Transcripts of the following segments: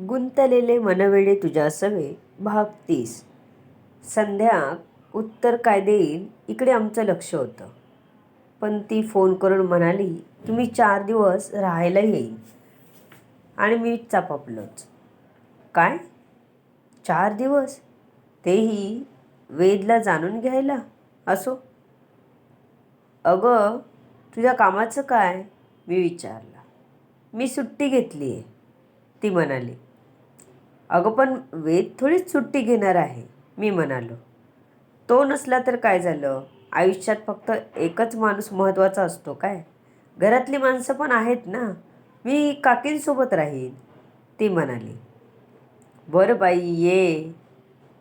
गुंतलेले मनवेळे तुझ्या सवे भाग तीस. संध्या उत्तर काय देईल इकडे आमचं लक्ष होतं. पण ती फोन करून म्हणाली की मी चार दिवस राहायला येईन. आणि मी चापापलोच. काय? चार दिवस? तेही वेदला जाणून घ्यायला? असो? अगं तुझ्या कामाचं काय? मी विचारलं. मी सुट्टी घेतली आहे ती म्हणाली. अगं पण वेद थोडीच सुट्टी घेणार आहे मी म्हणालो. तो नसला तर काय झालं? आयुष्यात फक्त एकच माणूस महत्त्वाचा असतो काय? घरातली माणसं पण आहेत ना. मी काकींसोबत राहीन ती म्हणाली. बरं बाई ये.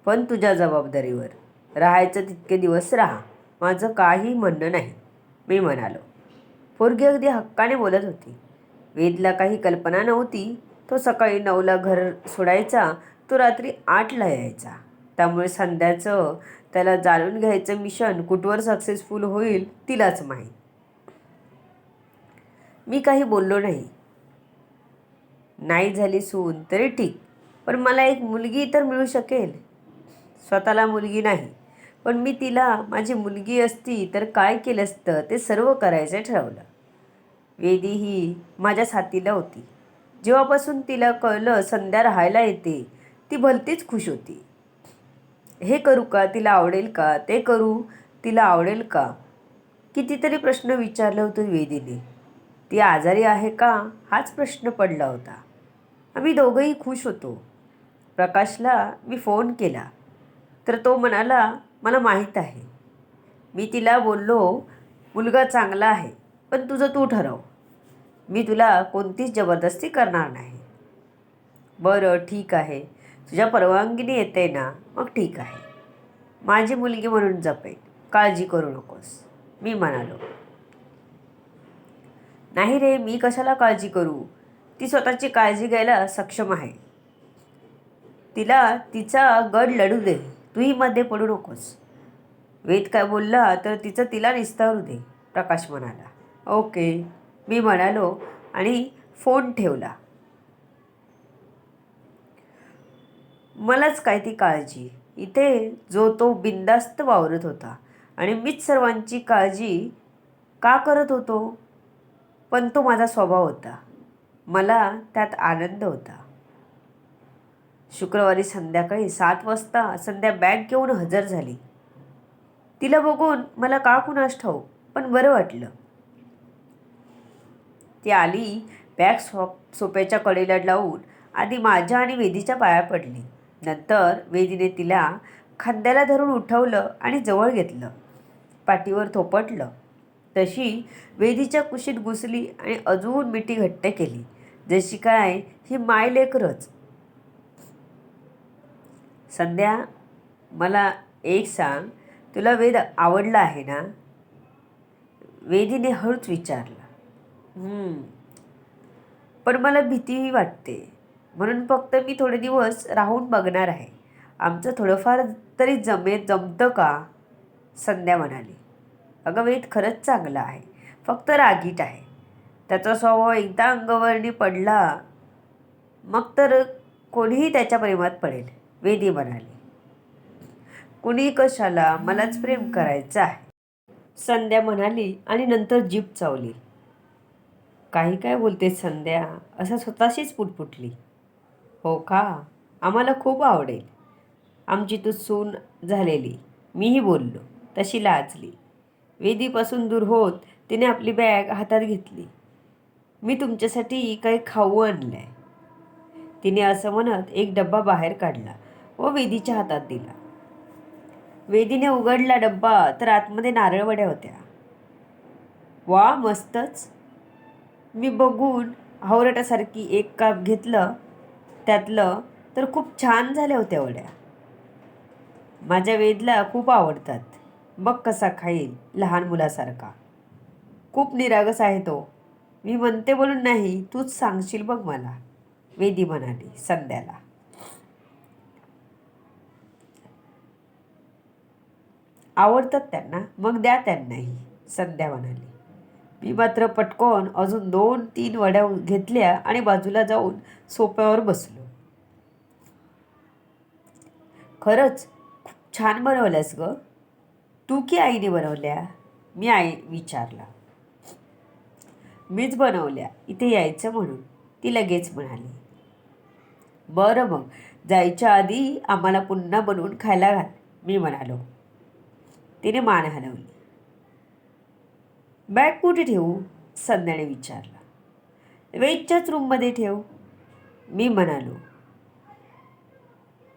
पण तुझ्या जबाबदारीवर. राहायचं तितके दिवस राहा. माझं काही म्हणणं नाही मी म्हणालो. पोरगी अगदी हक्काने बोलत होती. वेदला काही कल्पना नव्हती तो सकाळी नऊला घर सोडायचा तो रात्री आठला यायचा. त्यामुळे संध्याचं त्याला जाणून घ्यायचं मिशन कुठवर सक्सेसफुल होईल तिलाच माहीत. मी काही बोललो नाही. नाही झाली सून तरी ठीक पण मला एक मुलगी तर मिळू शकेल. स्वतःला मुलगी नाही पण मी तिला माझी मुलगी असती तर काय केलं असतं ते सर्व करायचं ठरवलं. वेदी ही माझ्या साथीला होती. जेव्हापासून तिला कळलं संध्या राहायला येते ती भलतीच खुश होती. हे करू का? तिला आवडेल का? ते करू? तिला आवडेल का? कितीतरी प्रश्न विचारले होते वेदीने. ती आजारी आहे का? हाच प्रश्न पडला होता. आम्ही दोघंही खुश होतो. प्रकाशला मी फोन केला. तर तो म्हणाला मला माहीत आहे. मी तिला बोललो मुलगा चांगला आहे पण तुझं तू ठरव. मी तुला कोणतीच जबरदस्ती करणार नाही. बरं ठीक आहे. तुझ्या परवानगीने येते ना मग ठीक आहे. माझी मुलगी म्हणून जपेन. काळजी करू नकोस. मी म्हणालो. नाही रे मी कशाला काळजी करू? ती स्वतःची काळजी घ्यायला सक्षम आहे. तिला तिचा गड लढू दे. तूही मध्ये पडू नकोस. वेद काय बोलला तर तिचं तिला निस्तारू दे प्रकाश म्हणाला. ओके. मी म्हणालो आणि फोन ठेवला. मलाच काय ती काळजी? इथे जो तो बिंदास्त वावरत होता आणि मीच सर्वांची काळजी का करत होतो? पण तो माझा स्वभाव होता. मला त्यात आनंद होता. शुक्रवारी संध्याकाळी सात वाजता संध्या बॅग घेऊन हजर झाली. तिला बघून मला का कुणास ठाऊ पण बरं वाटलं. ती आली बॅग सो सोप्याच्या कडेला लावून आधी माझ्या आणि वेदीच्या पाया पडली. नंतर वेदीने तिला खांद्याला धरून उठवलं आणि जवळ घेतलं. पाठीवर थोपटलं. तशी वेदीच्या कुशीत घुसली आणि अजून मिठी घट्ट केली. जशी काय ही माय लेकरच. संध्या मला एक सांग तुला वेद आवडला आहे ना? वेदीने हळूच विचारलं. पण मला भीतीही वाटते. म्हणून फक्त मी थोडे दिवस राहून बघणार आहे. आमचं थोडंफार तरी जमेत जमतं का? संध्या म्हणाली. अगं वेद खरंच चांगला आहे. फक्त रागीट आहे. त्याचा स्वभाव एकदा अंगवळणी पडला मग तर कोणीही त्याच्या प्रेमात पडेल वेदी म्हणाली. कुणी कशाला मलाच प्रेम करायचं आहे? संध्या म्हणाली आणि नंतर जीप चावली. काही काय बोलते संध्या? असं स्वतःशीच पुटपुटली. हो का? आम्हाला खूप आवडेल. आमची तू सून झालेली. मीही बोललो. तशी लाजली. वेदीपासून दूर होत तिने आपली बॅग हातात घेतली. मी तुमच्यासाठी काही खाऊ आणलं आहे तिने असं म्हणत एक डब्बा बाहेर काढला व वेदीच्या हातात दिला. वेदीने उघडला डब्बा तर आतमध्ये नारळवड्या होत्या. वा मस्तच! मी बघून हावरटासारखी एक काप घेतलं त्यातलं तर खूप छान झाल्या होत्या वड्या. माझ्या वेदला खूप आवडतात. बघ कसा खाईल लहान मुलासारखा. खूप निरागस आहे तो. मी म्हणते बोलून नाही तूच सांगशील बघ मला वेदी म्हणाली संध्याला. आवडतात त्यांना मग द्या त्यांनाही संध्या म्हणाली. मी मात्र पटकन अजून दोन तीन वड्या घेतल्या आणि बाजूला जाऊन सोप्यावर बसलो. खरंच खूप छान बनवल्यास ग. तू की आईने बनवल्या? मी आई विचारला. मीच बनवल्या. इथे यायचं म्हणून. ती लगेच म्हणाली. बरं मग. जायच्या आधी आम्हाला पुन्हा बनवून खायला घाल. मी म्हणालो. तिने मान हलवली. बॅग कुठे ठेवू? संध्याने विचारला. वेदच्याच रूममध्ये ठेव. मी म्हणालो.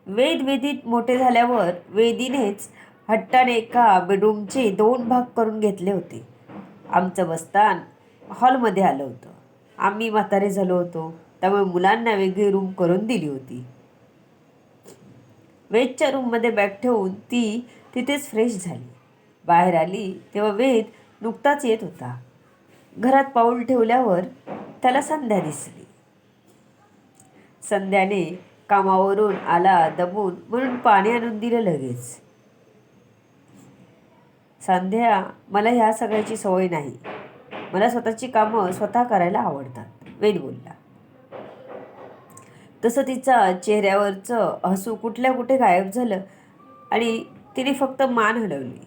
वेद वेदीत मोठे झाल्यावर वेदीनेच हट्टाने एका बेडरूमचे दोन भाग करून घेतले होते. आमचं बस्तान हॉलमध्ये आलं होतं. आम्ही म्हातारे झालो होतो. त्यामुळे मुलांना वेगळी रूम करून दिली होती. वेदच्या रूममध्ये बॅग ठेवून ती तिथेच फ्रेश झाली. बाहेर आली तेव्हा वेद नुकताच येत होता. घरात पाऊल ठेवल्यावर त्याला संध्या दिसली. संध्याने कामावरून आला दमून म्हणून पाणी आणून दिलं लगेच. संध्या मला ह्या सगळ्याची सवय नाही. मला स्वतःची कामं स्वतः करायला आवडतात वेद बोलला. तसं तिचा चेहऱ्यावरचं हसू कुठल्या कुठे गायब झालं आणि तिने फक्त मान हलवली.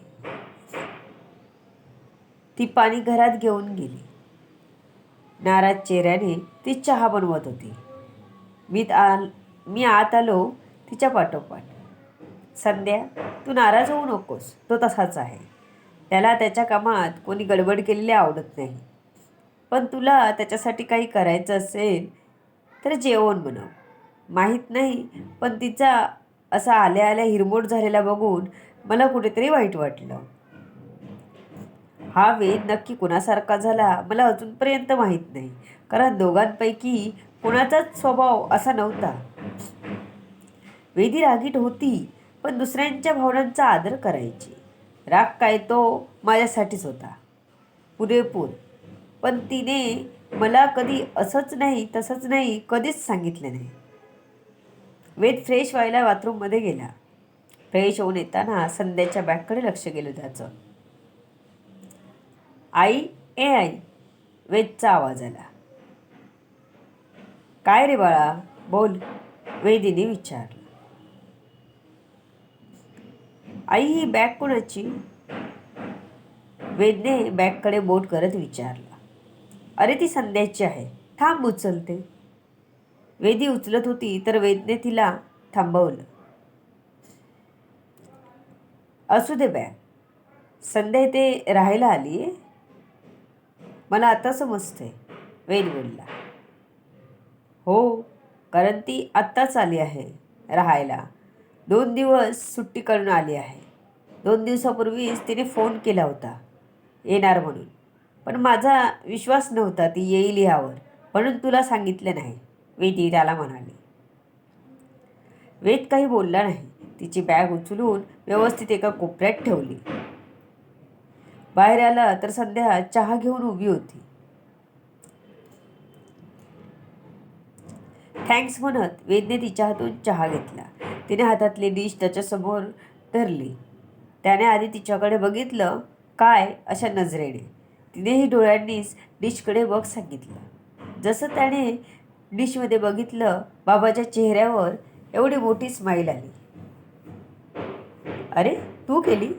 ती पाणी घरात घेऊन गेली. नाराज चेहऱ्याने ती चहा बनवत होती. मी आल मी आत आलो तिच्या पाठोपाठ. संध्या तू नाराज होऊ नकोस. तो तसाच आहे. त्याला त्याच्या कामात कोणी गडबड केलेली आवडत नाही. पण तुला त्याच्यासाठी काही करायचं असेल तर जेवण बनव. माहीत नाही पण तिचा असा आल्या आल्या हिरमोड झालेला बघून मला कुठेतरी वाईट वाटलं. हा वेद नक्की कुणासारखा झाला मला अजूनपर्यंत माहीत नाही. कारण दोघांपैकी कुणाचाच स्वभाव असा नव्हता. वेदी रागीट होती पण दुसऱ्यांच्या भावनांचा आदर करायची. राग काय तो माझ्यासाठीच होता. पुरेपूर पण तिने मला कधी असंच नाही तसंच नाही कधीच सांगितलं नाही. वेद फ्रेश व्हायला बाथरूममध्ये गेला. फ्रेश होऊन येताना संध्याच्या बॅगकडे लक्ष गेलं त्याचं. आई ए आई. वेदचा आवाज आला. काय रे बाळा? बोल. वेदीने विचारलं. आई ही बॅग कोणाची? वेदने बॅगकडे बोट करत विचारला. अरे ती संध्याची आहे. थांब उचलते. वेदी उचलत होती तर वेदने तिला थांबवलं. असू दे बॅग. संध्या इथे राहायला आली आहे मला आता समजते वेद बोलला हो कारण ती आत्ताच आली आहे राहायला. दोन दिवस सुट्टी करून आली आहे. दोन दिवसापूर्वीच तिने फोन केला होता येणार म्हणून. पण माझा विश्वास नव्हता ती येईल यावर म्हणून तुला सांगितलं नाही वेदी त्याला म्हणाली. वेद काही बोलला नाही. तिची बॅग उचलून व्यवस्थित एका कोपऱ्यात ठेवली. बाहेर आला तर संध्या चहा घेऊन उभी होती. थँक्स म्हणत वेदने तिच्या हातून चहा घेतला. तिने हातातली डिश त्याच्यासमोर धरली. त्याने आधी तिच्याकडे बघितलं काय अशा नजरेने. तिनेही डोळ्यांनीच डिशकडे बघ सांगितलं. जसं त्याने डिशमध्ये बघितलं बाबाच्या चेहऱ्यावर एवढी मोठी स्माईल आली. अरे तू केली?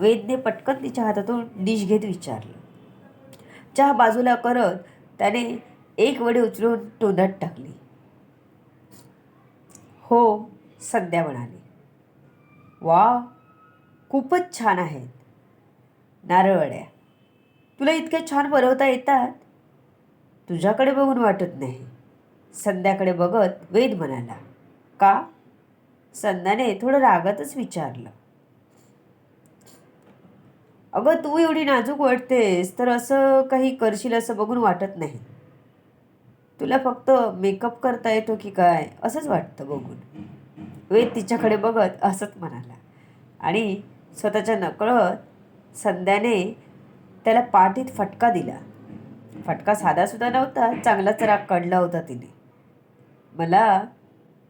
वेदने पटकन तिच्या हातातून डिश घेत विचारलं. चहा बाजूला करत त्याने एक वडी उचलून तोंडात टाकली. हो संध्या म्हणाली. वा खूपच छान आहेत. नारळवड्या तुला इतक्या छान बनवता येतात? तुझ्याकडे बघून वाटत नाही. संध्याकडे बघत वेद म्हणाला का? संध्याने थोडं रागातच विचारलं. अगं तू एवढी नाजूक वाटतेस तर असं काही करशील असं बघून वाटत नाही. तुला फक्त मेकअप करता येतो की काय असंच वाटतं बघून. वेद तिच्याकडे बघत असंच म्हणाला. आणि स्वतःच्या नकळत संध्याने त्याला पाठीत फटका दिला. फटका साधासुद्धा नव्हता चांगलाच राग काढला होता तिने. मला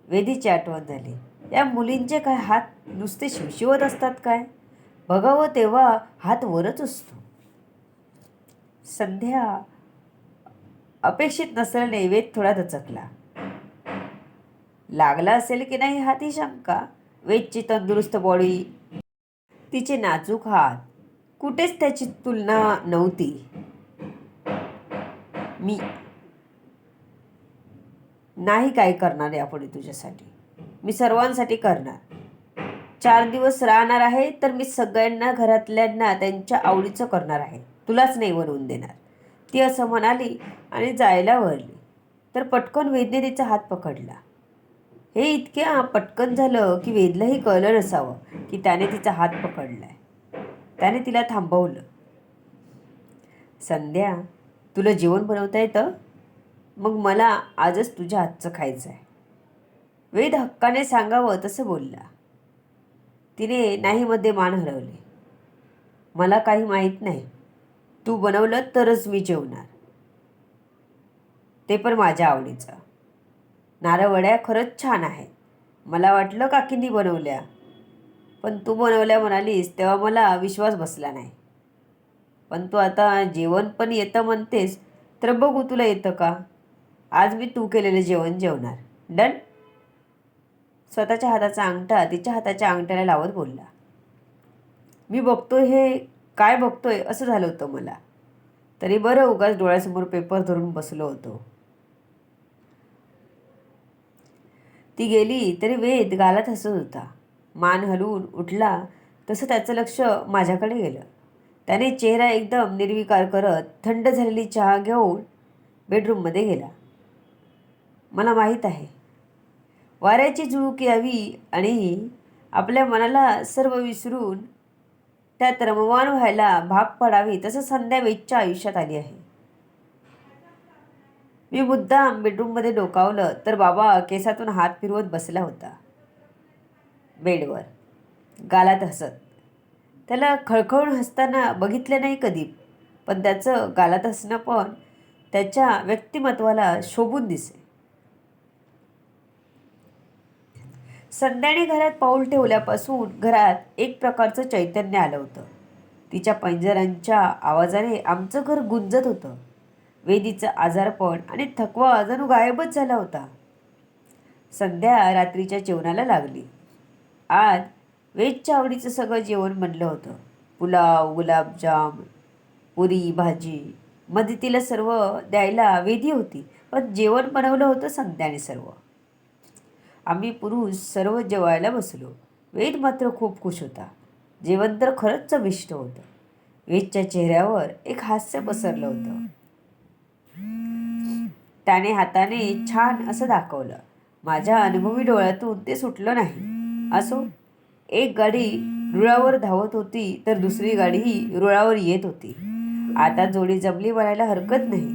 वेदीची आठवण झाली. या मुलींचे काय हात नुसते शिवशिवत असतात काय? बघावं तेव्हा हात वरच असतो. सध्या अपेक्षित नसलेला वेद थोडा दचकला लागला असेल की नाही हाती शंका. वेदची तंदुरुस्त बॉडी तिचे नाजूक हात. कुठेच त्याची तुलना नव्हती. मी नाही काय करणार यापुढे तुझ्यासाठी. मी सर्वांसाठी करणार. चार दिवस राहणार आहे तर मी सगळ्यांना घरातल्यांना त्यांच्या आवडीचं करणार आहे. तुलाच नाही बनवून देणार. ती असं म्हणाली आणि जायला वळली. तर पटकन वेदने तिचा हात पकडला. हे इतक्या पटकन झालं की वेदलाही कळलं नसावं की त्याने तिचा हात पकडलाय. त्याने तिला थांबवलं. संध्या तुला जेवण बनवता येतं? मग मला आजच तुझ्या हातचं खायचं आहे वेद हक्काने सांगावं तसं बोलला. तिने नाहीमध्ये मान हलवले मला काही माहीत नाही. तू बनवलं तरच मी जेवणार. ते पण माझ्या आवडीचं. नारळवड्या खरंच छान आहेत. मला वाटलं काकींनी बनवल्या. पण तू बनवल्या म्हणालीस तेव्हा मला विश्वास बसला नाही. पण तू आता जेवण पण येतं म्हणतेस तर बघू तुला येतं का? आज मी तू केलेलं जेवण जेवणार. डन? स्वतःच्या हाताचा अंगठा तिच्या हाताच्या अंगठ्याला लावत बोलला. मी बघतोय हे काय बघतोय? असं झालं होतं मला. तरी बरं उगाच डोळ्यासमोर पेपर धरून बसलो होतो. ती गेली तरी वेद गालात हसत होता. मान हलवून उठला तसं त्याचं लक्ष माझ्याकडे गेलं. त्याने चेहरा एकदम निर्विकार करत थंड झालेली चहा घेऊन बेडरूममध्ये गेला. मला माहीत आहे वाऱ्याची झुळूक यावी आणि आपल्या मनाला सर्व विसरून त्यात रमवान व्हायला भाग पडावे तसं संध्या वेदच्या आयुष्यात आली आहे. मी मुद्दाम बेडरूममध्ये डोकावलं तर बाबा केसातून हात फिरवत बसला होता. बेडवर. गालात हसत. त्याला खळखळून हसताना बघितलं नाही कधी पण त्याचं गालात हसणं पण त्याच्या व्यक्तिमत्वाला शोभून दिसे संध्याने घरात पाऊल ठेवल्यापासून घरात एक प्रकारचं चैतन्य आलं होतं. तिच्या पैंजरांच्या आवाजाने आमचं घर गुंजत होतं. वेदीचं आजारपण आणि थकवा जणू गायबच झाला होता. संध्या रात्रीच्या जेवणाला लागली. आज वेजच्या आवडीचं सगळं जेवण बनलं होतं. पुलाव गुलाबजाम पुरी भाजी. मध्ये तिला सर्व द्यायला वेदी होती पण जेवण बनवलं होतं संध्याने सर्व. आम्ही पुरुष सर्व जेवायला बसलो. वेद मात्र खूप खुश होता. जेवण तर खरंच चविष्ट होतं. वेदच्या चेहऱ्यावर एक हास्य पसरलं होतं. त्याने हाताने छान असं दाखवलं. माझ्या अनुभवी डोळ्यातून ते सुटलं नाही. असो एक गाडी रुळावर धावत होती तर दुसरी गाडीही रुळावर येत होती. आता जोडी जमली बनायला हरकत नाही.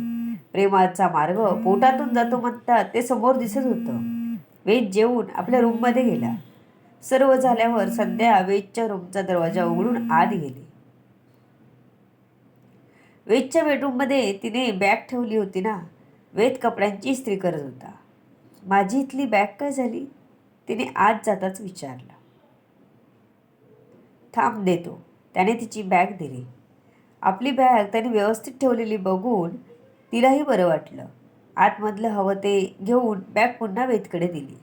प्रेमाचा मार्ग पोटातून जातो म्हणतात ते समोर दिसत होतं. वेद जेवून आपल्या रूममध्ये गेला. सर्व झाल्यावर संध्या वेदच्या रूमचा दरवाजा उघडून आत गेली. वेदच्या बेडरूममध्ये तिने बॅग ठेवली होती ना? वेद कपड्यांची इस्त्री करत होता. माझी इथली बॅग काय झाली? तिने आत जाताच विचारलं. थांब देतो. त्याने तिची बॅग दिली. आपली बॅग त्याने व्यवस्थित ठेवलेली बघून तिलाही बरं वाटलं. आतमधलं हवं ते घेऊन बॅग पुन्हा वेदकडे दिली.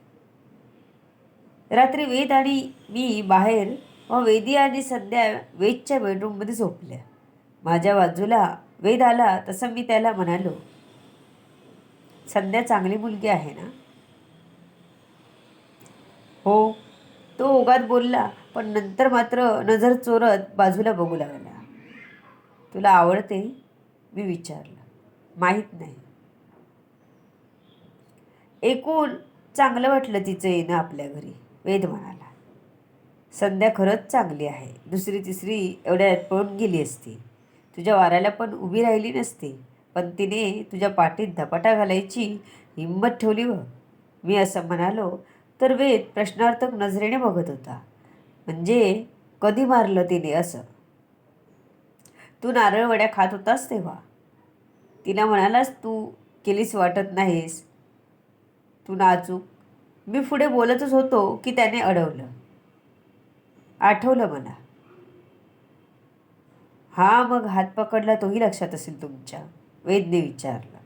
रात्री वेद आणि मी बाहेर व वेदी आणि सध्या वेदच्या बेडरूममध्ये झोपल्या. माझ्या बाजूला वेद आला तसं मी त्याला म्हणालो संध्या चांगली मुलगी आहे ना? हो. तो ओघात बोलला पण नंतर मात्र नजर चोरत बाजूला बघू लागला. तुला आवडते? मी विचारलं. माहीत नाही. एकूण चांगलं वाटलं तिचं येणं आपल्या घरी वेद म्हणाला. संध्या खरंच चांगली आहे. दुसरी तिसरी एवढ्या पळून गेली असती. तुझ्या वाऱ्याला पण उभी राहिली नसती पण तिने तुझ्या पाठीत धपाटा घालायची हिंमत ठेवली व मी असं म्हणालो तर वेद प्रश्नार्थक नजरेने बघत होता. म्हणजे कधी मारलं तिने असं? तू नारळ वड्या खात होतास तेव्हा? तिला म्हणालास तू केलीस वाटत नाहीस तू नाचूक मी पुढे बोलतच होतो की त्याने अडवलं. आठवलं मला. हा मग हात पकडला तोही लक्षात असेल तुमच्या. वेदने विचारला.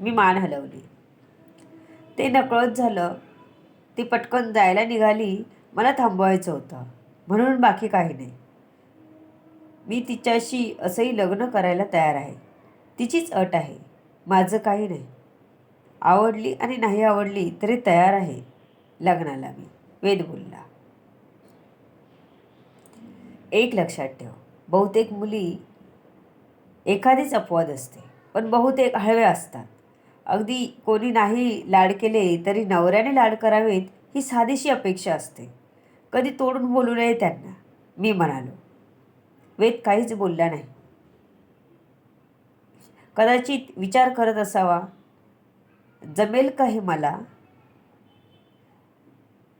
मी मान हलवली. ते नकळत झालं. ती पटकन जायला निघाली. मला थांबवायचं होतं. म्हणून बाकी काही नाही. मी तिच्याशी असंही लग्न करायला तयार आहे. तिचीच अट आहे. माझं काही नाही. आवडली आणि नाही आवडली तरी तयार आहे लग्नाला मी. वेद बोलला. एक लक्षात ठेव बहुतेक मुली एखादीच अपवाद असते पण बहुतेक हळव्या असतात. अगदी कोणी नाही लाड केले तरी नवऱ्याने लाड करावेत ही साधीशी अपेक्षा असते. कधी तोडून बोलू नये त्यांना मी म्हणालो. वेद काहीच बोलला नाही. कदाचित विचार करत असावा. जमेल का हे मला?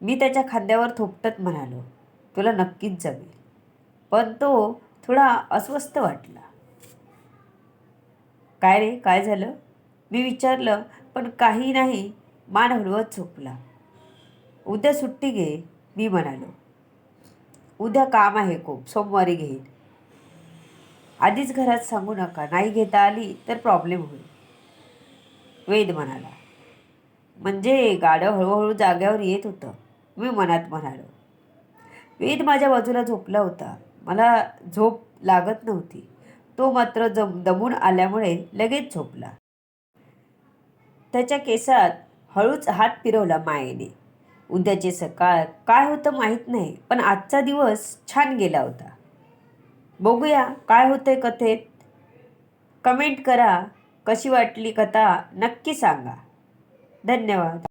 मी त्याच्या खांद्यावर थोपटत म्हणालो तुला नक्कीच जमेल. पण तो थोडा अस्वस्थ वाटला. काय रे काय झालं? मी विचारलं पण काही नाही मान हळवत झोपला. उद्या सुट्टी घे मी म्हणालो. उद्या काम आहे खूप सोमवारी घेईन. आधीच घरात सांगू नका नाही घेता आली तर प्रॉब्लेम होईल. वेद म्हणाला. म्हणजे गाडं हळूहळू जाग्यावर येत होतं. मी मनात म्हणालो वेद माझ्या बाजूला झोपला होता. मला झोप लागत नव्हती. तो मात्र जम दमून आल्यामुळे लगेच झोपला. त्याच्या केसात हळूच हात फिरवला मायेने. उद्याचे सकाळ काय होतं माहीत नाही पण आजचा दिवस छान गेला होता. बघूया काय होतंय कथेत. कमेंट करा. कशी वाटली कथा नक्की सांगा. धन्यवाद.